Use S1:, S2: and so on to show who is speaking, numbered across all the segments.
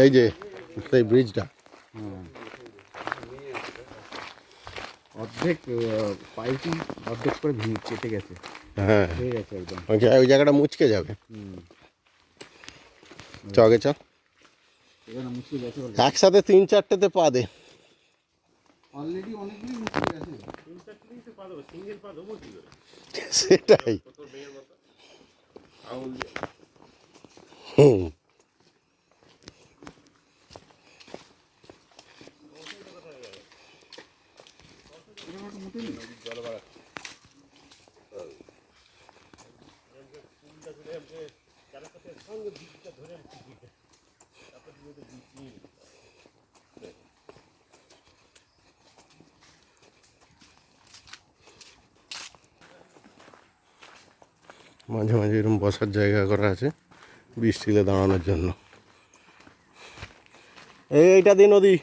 S1: এই যে সেই ব্রিজটা
S2: অর্ধেক পাইপই অর্ধেক করে ভেঙে চেটে গেছে
S1: হ্যাঁ
S2: হয়ে গেছে একদম
S1: ওই জায়গা- ওই জায়গাটা মুচকে যাবে চগে চ
S2: এখানে মুছে গেছে
S1: একসাথে তিন চারটেতে পা দে
S2: অলরেডি অনেকগুলি মুছে গেছে
S1: সেটাই হুম মাঝে মাঝে এরকম বসার জায়গা করা আছে। বৃষ্টিলে দাঁড়ানোর জন্য। এই এইটা দিন নদী।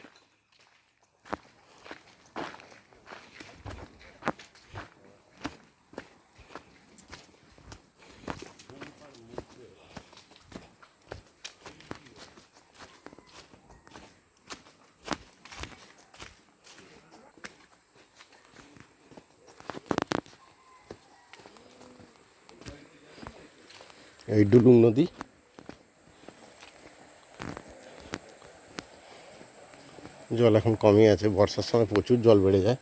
S1: এই ডুলুং নদী। জল এখন কমই আছে বর্ষার সময় প্রচুর জল বেড়ে যায়।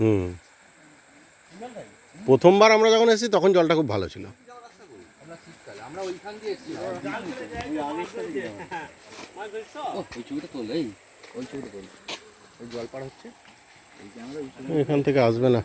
S1: হুম। প্রথমবার আমরা যখন এসেছি তখন জলটা খুব ভালো ছিল।
S2: আমরা ওইখান দিয়ে ওই ছবিটা ওই জল হচ্ছে এই যে আমরা
S1: এখান থেকে আসবে না।